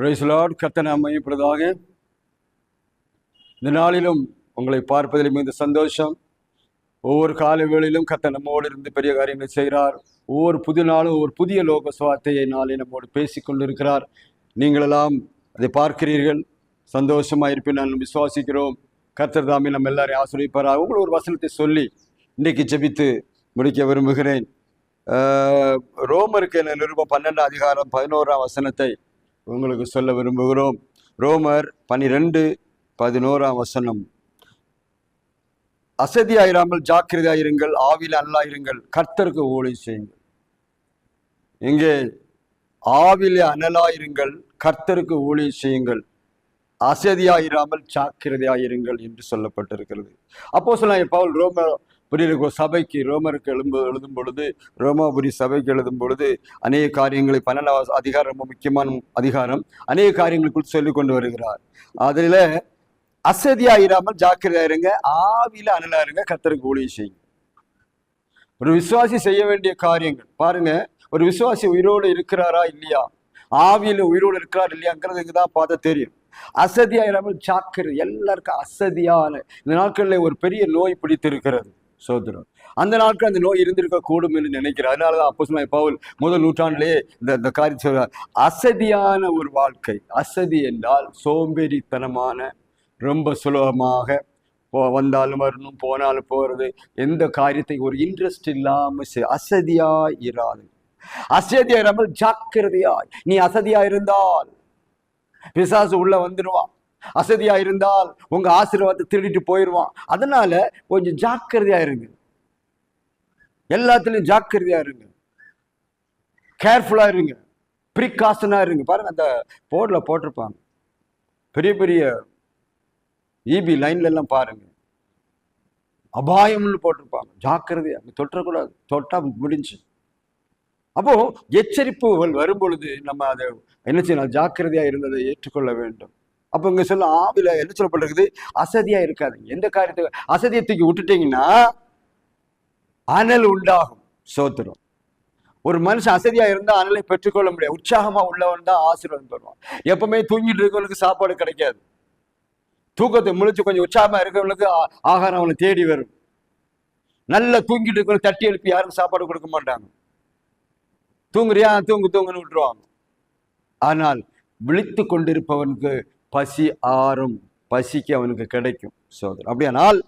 பிரைஸ்லாட் கத்தனை அமையப்படுவதாக இந்த நாளிலும் உங்களை பார்ப்பதில் மிகுந்த சந்தோஷம். ஒவ்வொரு கால வேளையிலும் கத்த நம்மோடு இருந்து பெரிய காரியங்களை செய்கிறார். ஒவ்வொரு புது நாளும் ஒவ்வொரு புதிய லோக சுவார்த்தையை நாளை நம்மோடு பேசிக் கொண்டிருக்கிறார் நீங்களெல்லாம் அதை பார்க்கிறீர்கள். சந்தோஷமாக இருப்பேன் நான் விசுவாசிக்கிறோம். கர்த்தர் தாமி நம்ம எல்லாரையும் ஆசிரியப்பார் உங்களை ஒரு வசனத்தை சொல்லி இன்றைக்கு ஜெபித்து முடிக்க விரும்புகிறேன். ரோமருக்கு என நிருபம் பன்னெண்டாம் அதிகாரம் பதினோராம் வசனத்தை உங்களுக்கு சொல்ல விரும்புகிறோம். ரோமர் பனிரெண்டு பதினோராம் வசனம். அசதியாயிராமல் ஜாக்கிரதையாயிருங்கள் ஆவியில் அல்லாயிருங்கள் கர்த்தருக்கு ஊழி செய்யுங்கள். இங்கே ஆவில அனலாயிருங்கள் கர்த்தருக்கு ஊழி செய்யுங்கள். அசதியாயிராமல் ஜாக்கிரதையாயிருங்கள் என்று சொல்லப்பட்டிருக்கிறது. அப்போ சொல்ல பவுல் ரோமர் புரியுது சபைக்கு ரோமருக்கு எழும்பு எழுதும் பொழுது ரோமாபுரி சபைக்கு எழுதும் பொழுது அநேக காரியங்களை பன்னெண்டாவது அதிகாரம் ரொம்ப முக்கியமான அதிகாரம். அநேக காரியங்களுக்குள் சொல்லிக் கொண்டு வருகிறார். அதில் அசதியாயிராமல் ஜாக்கிரதையா இருங்க. ஆவியில் அனலா இருங்க. கத்தருக்கு ஊழியம் செய்யுங்க. ஒரு விசுவாசி செய்ய வேண்டிய காரியங்கள். பாருங்க. ஒரு விசுவாசி உயிரோடு இருக்கிறாரா இல்லையா? ஆவியில் உயிரோடு இருக்கிறார் இல்லையாங்கிறது இங்க தான் பார்த்தா தெரியும். அசதியாயிராமல் ஜாக்கிரதை எல்லாருக்கும் அசதியான இந்த நாட்களில் ஒரு பெரிய நோய் பிடித்து இருக்கிறது சோதரும் அந்த நாட்கள் அந்த நோய் இருந்திருக்க கூடும் என்று நினைக்கிறேன். அதனாலதான் அப்போ பவுல் முதல் நூற்றாண்டிலே இந்த இந்த காரியம் சொல்றார். அசதியான ஒரு வாழ்க்கை. அசதி என்றால் சோம்பேறித்தனமான ரொம்ப சுலபமாக போ வந்தாலும் வரணும் போனாலும் போறது எந்த காரியத்தை ஒரு இன்ட்ரெஸ்ட் இல்லாம அசதியா இராது. அசதியா இராமல் ஜாக்கிரதையாய். நீ அசதியா இருந்தால் பிசாசு உள்ள வந்துடுவான் அசதியா இருந்தால் உங்க ஆசீர்வாதத்தை திருடிட்டு போயிடுவான் அதனால கொஞ்சம் ஜாக்கிரதையா இருங்க. எல்லாத்துலயும் ஜாக்கிரதையா இருங்க. கேர்ஃபுல்லா இருங்க. ப்ரிகாஷனா இருங்க. பாருங்க அந்த போர்டில் போட்டிருப்பாங்க. பெரிய பெரிய இபி லைன்ல எல்லாம் பாருங்க. அபாயம்னு போட்டிருப்பாங்க. ஜாக்கிரதையா நீ தொற்றக்கூடாது தொட்டா முடிஞ்சு. அப்போ எச்சரிப்புகள் வரும் பொழுது நம்ம அதை என்ன செய்யணும் ஜாக்கிரதையா இருந்ததை ஏற்றுக்கொள்ள வேண்டும். அப்போ இங்கே சொல்ல ஆவில என்ன சொல்லப்பட்டிருக்குது? அசதியாக இருக்காதுங்க. எந்த காரியத்துக்கு அசதியை தூக்கி விட்டுட்டீங்கன்னா அனல் உண்டாகும் சோத்திரம். ஒரு மனுஷன் அசதியா இருந்தா அனலை பெற்றுக்கொள்ள முடியாது. உற்சாகமா உள்ளவன் தான் ஆசீர்வாதம் பெறுவான் எப்பவுமே தூங்கிட்டு இருக்கவனுக்கு சாப்பாடு கிடைக்காது. தூக்கத்தை முழிச்சு கொஞ்சம் உற்சாகமா இருக்கிறவங்களுக்கு ஆகாரம் அவனை தேடி வரும். நல்லா தூங்கிட்டு இருக்கவங்க தட்டி எழுப்பி யாரும் சாப்பாடு கொடுக்க மாட்டாங்க. தூங்குறியா? தூங்கு தூங்குன்னு விட்டுருவாங்க. ஆனால் விழித்து கொண்டிருப்பவனுக்கு பசி ஆறும் பசிக்கு அவனுக்கு கிடைக்கும் சோதனை அப்படியானால்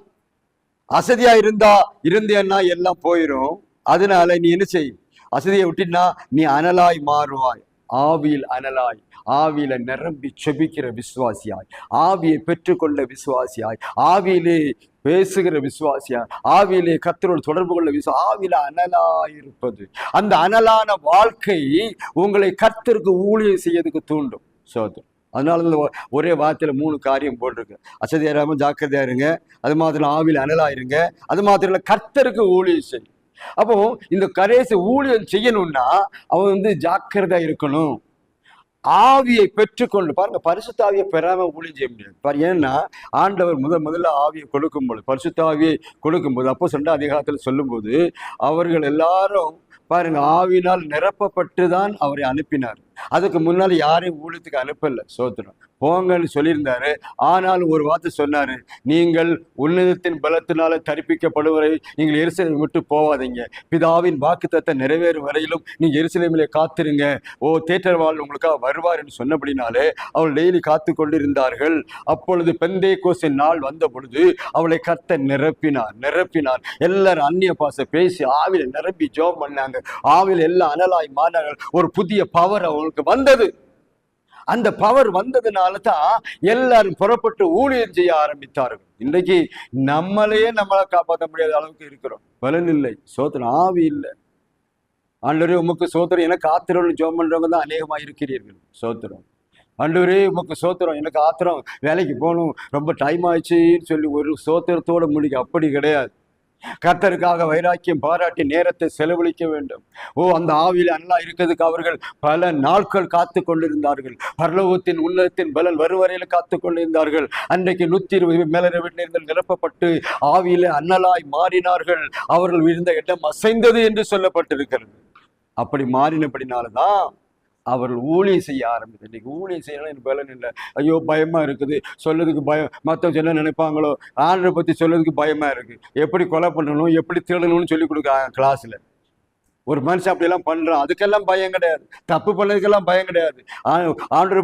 அசதியா இருந்தா இருந்தேன்னா எல்லாம் போயிடும் அதனால நீ என்ன செய்? அசதியை விட்டினா நீ அனலாய் மாறுவாய். ஆவியில் அனலாய் ஆவியில நிரம்பி செபிக்கிற விசுவாசியாய் ஆவியை பெற்றுக்கொண்ட விசுவாசியாய் ஆவியிலே பேசுகிற விசுவாசியாய் ஆவியிலே கத்தரோடு தொடர்பு கொள்ள விசுவா ஆவியில அனலாய் இருப்பது. அந்த அனலான வாழ்க்கை உங்களை கத்தருக்கு ஊழியம் செய்யறதுக்கு தூண்டும் சோதனை அதனால இந்த ஒ- ஒரே வார்த்தையில் மூணு காரியம் போட்டிருக்கு. அசதியாராமல் ஜாக்கிரதையாக இருங்க. அது மாத்திரம் ஆவியில் அனலாயிருங்க அது மாத்திரம் கர்த்தருக்கு ஊழியம் செய்யும் அப்போ இந்த கரேசு ஊழியம் செய்யணும்னா அவன் வந்து ஜாக்கிரதையாக இருக்கணும். ஆவியை பெற்றுக்கொண்டு பாருங்க பரிசுத்தாவியை பெறாமல் பெறாம ஊழியம் செய்ய முடியாது. பாரு ஏன்னா ஆண்டவர் முதல் முதல்ல ஆவியை கொடுக்கும்போது பரிசுத்தாவியை கொடுக்கும்போது அப்போ சொன்ன அதிகாரத்தில் சொல்லும்போது அவர்கள் எல்லாரும் பாருங்க ஆவியினால் நிரப்பப்பட்டு தான் அவரை அனுப்பினார். அதுக்கு முன்னால் யாரையும் ஊழியத்துக்கு அனுப்பல சோத்திரம் போங்கன்னு சொல்லியிருந்தாரு. ஆனால் ஒரு வார்த்தை சொன்னாரு. நீங்கள் உன்னதத்தின் பலத்தினால தரிப்பிக்கப்படுவரை நீங்கள் எருசலேமை விட்டு போவாதீங்க. பிதாவின் வாக்குத்தத்தை நிறைவேறும் வரையிலும் நீங்க எருசலேமிலே காத்திருங்க. ஓ தேற்றவாள் உங்களுக்காக வருவார் என்று சொன்னபடினாலே அவள் டெய்லி காத்து கொண்டிருந்தார்கள். அப்பொழுது பெந்தே கோசின் நாள் வந்த பொழுது அவளை கத்த நிரப்பினார் நிரப்பினார். எல்லாரும் அந்நிய பாச பேசி ஆவில நிரப்பி ஜோம் பண்ணாங்க. ஆவில் எல்லாம் அனலாய் மாறினார்கள் ஒரு புதிய பவர் அவங்களுக்கு வந்தது. அந்த பவர் வந்ததுனால தான் எல்லாரும் புறப்பட்டு ஊழியம் செய்ய ஆரம்பித்தார்கள். இன்றைக்கு நம்மளையே நம்மளை காப்பாற்ற முடியாத அளவுக்கு இருக்கிறோம். பலன் இல்லை. சோத்திரம் ஆவி இல்லை. ஆண்டவரே உமக்கு சோத்திரம் எனக்கு ஆத்திரம்னு ஜோம் பண்றவங்க தான் அநேகமா இருக்கிறீர்கள். சோத்திரம் ஆண்டவரே உமக்கு சோத்திரம் எனக்கு ஆத்திரம். வேலைக்கு போகணும். ரொம்ப டைம் ஆயிடுச்சுன்னு சொல்லி ஒரு சோத்திரத்தோட முடிக்க அப்படி கிடையாது. கர்த்தருக்காக வைராக்கியம் பாராட்டி நேரத்தை செலவழிக்க வேண்டும். ஓ அந்த ஆவியில் அண்ணா இருக்கிறதுக்கு அவர்கள் பல நாட்கள் காத்து கொண்டிருந்தார்கள். பரலோகத்தின் உன்னதத்தின் பலன் வருவரையில் காத்து கொண்டிருந்தார்கள். அன்றைக்கு நூத்தி இருபது மேலர வீட்டிலிருந்து நிரப்பப்பட்டு ஆவியில அண்ணலாய் மாறினார்கள். அவர்கள் விழுந்த இடம் அசைந்தது என்று சொல்லப்பட்டிருக்கிறது. அப்படி மாறினபடினாலதான் அவர்கள் ஊழியம் செய்ய ஆரம்பித்தது இன்றைக்கி ஊழியம் செய்யணும் எனக்கு பலன் இல்லை. ஐயோ பயமாக இருக்குது. சொல்லதுக்கு பயம் மற்றவங்க என்ன நினைப்பாங்களோ ஆண்டரை பற்றி சொல்லதுக்கு பயமாக இருக்குது எப்படி கொலை பண்ணணும் எப்படி திருடணும்னு சொல்லி கொடுக்க கிளாஸில் ஒரு மனுஷன் அப்படியெல்லாம் பண்ணுறான் அதுக்கெல்லாம் பயம் கிடையாது. தப்பு பண்ணதுக்கெல்லாம் பயம் கிடையாது. ஆ-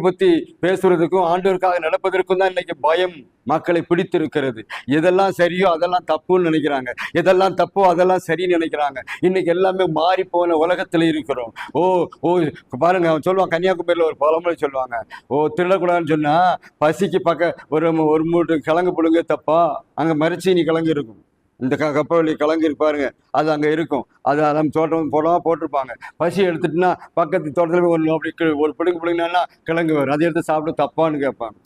பற்றி பேசுறதுக்கும் ஆண்டவருக்காக நடப்பதற்கும் தான் இன்னைக்கு பயம் மக்களை பிடித்திருக்கிறது. எதெல்லாம் சரியோ அதெல்லாம் தப்புன்னு நினைக்கிறாங்க. எதெல்லாம் தப்போ அதெல்லாம் சரின்னு நினைக்கிறாங்க. இன்னைக்கு எல்லாமே மாறி போன உலகத்தில் இருக்கிறோம். ஓ ஓ பாருங்க அவன் சொல்லுவான் கன்னியாகுமரியில் ஒரு பழமொழி சொல்லுவாங்க. ஓ திருடக்கூடாதுன்னு சொன்னால் பசிக்கு பக்க ஒரு ஒரு மூட்டு கிழங்கு பிடுங்க தப்பா? அங்கே மரிச்சீனி கிழங்கு இருக்கும். இந்த க கப்பவெளி கிழங்கு இருப்பாருங்க பாருங்க. அது அங்கே இருக்கும். அது நம்ம தோட்டம் போடாமல் போட்டிருப்பாங்க. பசி எடுத்துட்டுனா பக்கத்து தோட்டத்தில் போய் ஒரு அப்படி ஒரு பிடுங்கு பிடுங்கினா கிழங்கு வரும். அதை எடுத்து சாப்பிட தப்பான்னு கேட்பாங்க.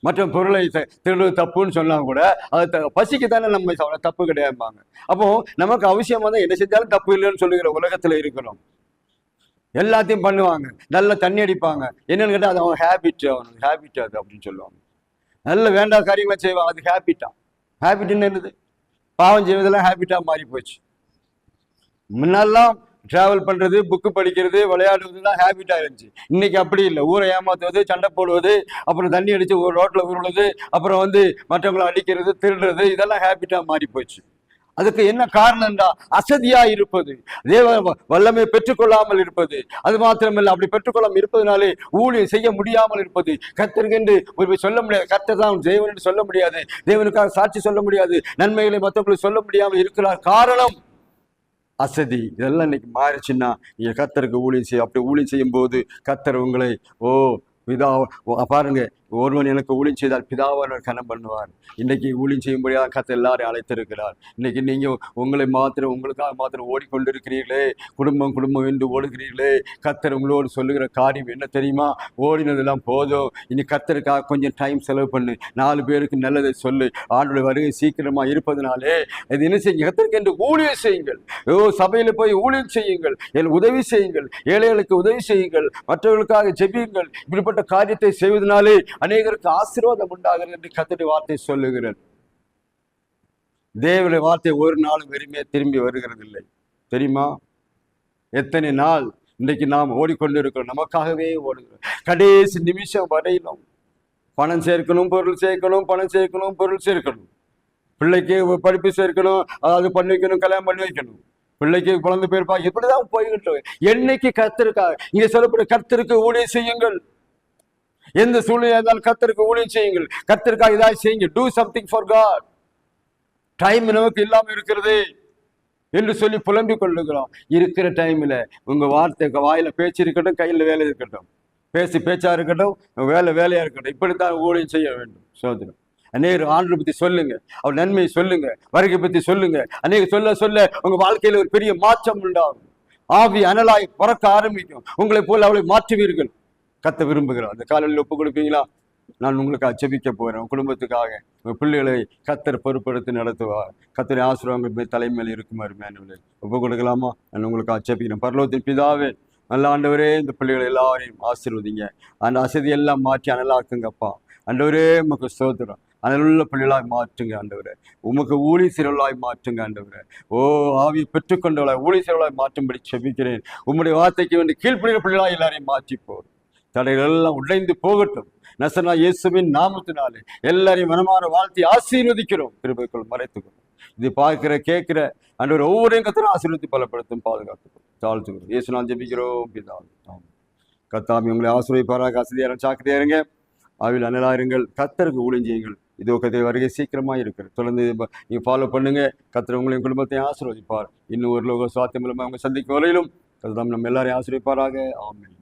மற்ற பொருளை த- திருடுவது தப்புன்னு சொன்னால் கூட அது த- பசிக்கு தானே நம்ம சாப்பிட தப்பு கிடையாதுப்பாங்க அப்போ நமக்கு அவசியமாக தான் என்ன செஞ்சாலும் தப்பு இல்லைன்னு சொல்லுகிற உலகத்தில் இருக்கிறோம். எல்லாத்தையும் பண்ணுவாங்க. நல்லா தண்ணி அடிப்பாங்க. என்னன்னு கேட்டால் அது அவன் ஹேபிட் அவனுக்கு ஹேபிட் அது அப்படின்னு சொல்லுவாங்க. நல்ல வேண்டாத காரியங்களை செய்வாங்க. அது ஹேபிட்டா ஹேபிட்னு என்னது? பாவம் செய்வதெல்லாம் ஹேபிட்டா மாறி போச்சு. முன்னெல்லாம் டிராவல் பண்றது புக்கு படிக்கிறது விளையாடுறது தான் ஹேபிட்டா இருந்துச்சு. இன்னைக்கு அப்படி இல்லை. ஊரை ஏமாத்துவது சண்டை போடுவது அப்புறம் தண்ணி அடிச்சு ஒரு ரோட்ல உருளுது அப்புறம் வந்து மற்றவங்களை அடிக்கிறது திருடுறது இதெல்லாம் ஹேபிட்டா மாறி போச்சு. அதுக்கு என்ன காரணம்டா? அசதியா இருப்பது. தேவ வ- வல்லமை பெற்றுக்கொள்ளாமல் இருப்பது. அது மாத்திரமல்ல அப்படி பெற்றுக்கொள்ளாமல் இருப்பதனாலே ஊழியம் செய்ய முடியாமல் இருப்பது. கத்தருக்கென்று ஒரு சொல்ல முடியாது. கத்தர் தான் தேவன் என்று சொல்ல முடியாது. தேவனுக்காக சாட்சி சொல்ல முடியாது. நன்மைகளை மற்றவங்களுக்கு சொல்ல முடியாமல் இருக்கிறார். காரணம் அசதி. இதெல்லாம் இன்னைக்கு மாறிச்சுன்னா நீங்கள் கத்தருக்கு ஊழியம் செய்ய அப்படி ஊழியம் செய்யும் போது கத்தர் உங்களை ஓ பிதா பாருங்க ஒருவன் எனக்கு ஊழியம் செய்தால் பிதாவானவர் கனம் பண்ணுவார். இன்னைக்கு ஊழியம் செய்யும்படியாக கத்தர் எல்லாரையும் அழைத்திருக்கிறார். இன்னைக்கு நீங்கள் உங்களை மாத்திரம் உங்களுக்காக மாத்திரம் ஓடிக்கொண்டிருக்கிறீர்களே. குடும்பம் குடும்பம் என்று ஓடுகிறீர்களே. கத்தர் உங்களோடு சொல்லுகிற காரியம் என்ன தெரியுமா? ஓடினதெல்லாம் போதும். இனி கத்தருக்காக கொஞ்சம் டைம் செலவு பண்ணு. நாலு பேருக்கு நல்லதை சொல்லு. ஆண்டோட வருகை சீக்கிரமாக இருப்பதனாலே இது என்ன செய்யுங்க? கத்தருக்கு என்று ஊழியம் செய்யுங்கள். ஓ சபையில் போய் ஊழியம் செய்யுங்கள். என் உதவி செய்யுங்கள். ஏழைகளுக்கு உதவி செய்யுங்கள். மற்றவர்களுக்காக ஜெபியுங்கள். இப்படிப்பட்ட காரியத்தை செய்வதனாலே அநேகருக்கு ஆசீர்வாதம் உண்டாகிறது என்று கத்தடி வார்த்தை சொல்லுகிறது. தேவனுடைய வார்த்தை ஒரு நாளும் வெறுமையா திரும்பி வருகிறது இல்லை தெரியுமா? எத்தனை நாள் இன்றைக்கு நாம் ஓடிக்கொண்டு இருக்கிறோம் நமக்காகவே ஓடுகிறோம். கடைசி நிமிஷம் வரையிலும் பணம் சேர்க்கணும் பொருள் சேர்க்கணும் பணம் சேர்க்கணும் பொருள் சேர்க்கணும். பிள்ளைக்கு படிப்பு சேர்க்கணும் அதாவது பண்ணி வைக்கணும் கல்யாணம் பண்ணி வைக்கணும். பிள்ளைக்கு குழந்தை பேர் பா இப்படிதான் போய்கிட்டு என்னைக்கு கத்திருக்கா இங்க சொல்லப்படும் கர்த்தருக்கு ஊழிய செய்யுங்கள். எந்த சூழ்நிலை இருந்தாலும் கர்த்தருக்கு ஊழியம் செய்யுங்கள். கத்திற்காக இதாக செய்யுங்க do something for God time நமக்கு இல்லாமல் இருக்கிறது என்று சொல்லி புலம்பிக் கொள்ளுகிறோம். இருக்கிற டைம்ல உங்க வார்த்தை வாயில பேச்சு இருக்கட்டும் கையில் வேலை இருக்கட்டும். பேசி பேச்சா இருக்கட்டும் வேலை வேலையா இருக்கட்டும். இப்படித்தான் ஊழியம் செய்ய வேண்டும். சோதனம் அநேகர் ஆண்டு பத்தி சொல்லுங்க. அவர் நன்மையை சொல்லுங்க. வருகை பத்தி சொல்லுங்க. அநேக சொல்ல சொல்ல உங்க வாழ்க்கையில ஒரு பெரிய மாற்றம் உண்டாகும். ஆவி அனலாய் பறக்க ஆரம்பிக்கும். உங்களை போல் அவளை மாற்றுவீர்கள். கத்த விரும்புகிறோம். அந்த காலையில் ஒப்பு கொடுப்பீங்களா? நான் உங்களுக்கு அச்சபிக்க போறேன். குடும்பத்துக்காக. உங்கள் பிள்ளைகளை கத்தர் பொறுப்படுத்தி நடத்துவார். கத்தரை ஆசிரியர்கள் தலைமையில் இருக்குமாறு மேனுவலே ஒப்பு கொடுக்கலாமா? நான் உங்களுக்கு அச்சபிக்கிறேன் பரலோகத்தின் பிதாவே நல்ல ஆண்டவரே இந்த பிள்ளைகளை எல்லாரையும் ஆசீர்வதிங்க. அந்த அசதி எல்லாம் மாற்றி அனலாக்குங்கப்பா. ஆண்டவரே உமக்கு சோதரம் அனலுள்ள பிள்ளைகளாய் மாற்றுங்க ஆண்டவரே. உமக்கு ஊழி சிறலாய் மாற்றுங்க ஆண்டவரே. ஓ ஆவி பெற்றுக்கொண்டவளாய் ஊழி சிறலாய் மாற்றும்படி செபிக்கிறேன் உம்முடைய வார்த்தைக்கு வேண்டி கீழ்ப்படுகிற பிள்ளைகளாய் எல்லாரையும் மாற்றி போர் தடைகள் எல்லாம் உடைந்து போகட்டும். நசனா இயேசுவின் நாமத்தினாலே எல்லாரையும் மனமான வாழ்த்தி ஆசீர்வதிக்கிறோம். திருப்பைக்குள் மறைத்துக்கிறோம் இது பார்க்கிற கேட்கிற அன்று ஒவ்வொரு கத்திர ஆசீர்வதி பலப்படுத்தும் பாதுகாத்துக்கிறோம் தாழ்த்துக்கிறோம் இயேசு நான் ஜெபிக்கிறோம் கத்தாமி உங்களை ஆசிரியப்பாராக ஆசிரியர் சாக்கிரியா இருங்க. ஆவில் அனலாயிருங்கள். கத்தருக்கு ஊழிஞ்சியுங்கள் இது கதை வருகை சீக்கிரமாக இருக்கிறது. தொடர்ந்து நீங்கள் ஃபாலோ பண்ணுங்க. கத்திர உங்களையும் குடும்பத்தையும் ஆசீர்வதிப்பார். இன்னும் ஒரு லோக சுவாத்தியம் மூலமாக அவங்க சந்திக்கும் வரையிலும் கத்தாம் நம்ம எல்லாரையும் ஆசிரியப்பாராக ஆமில்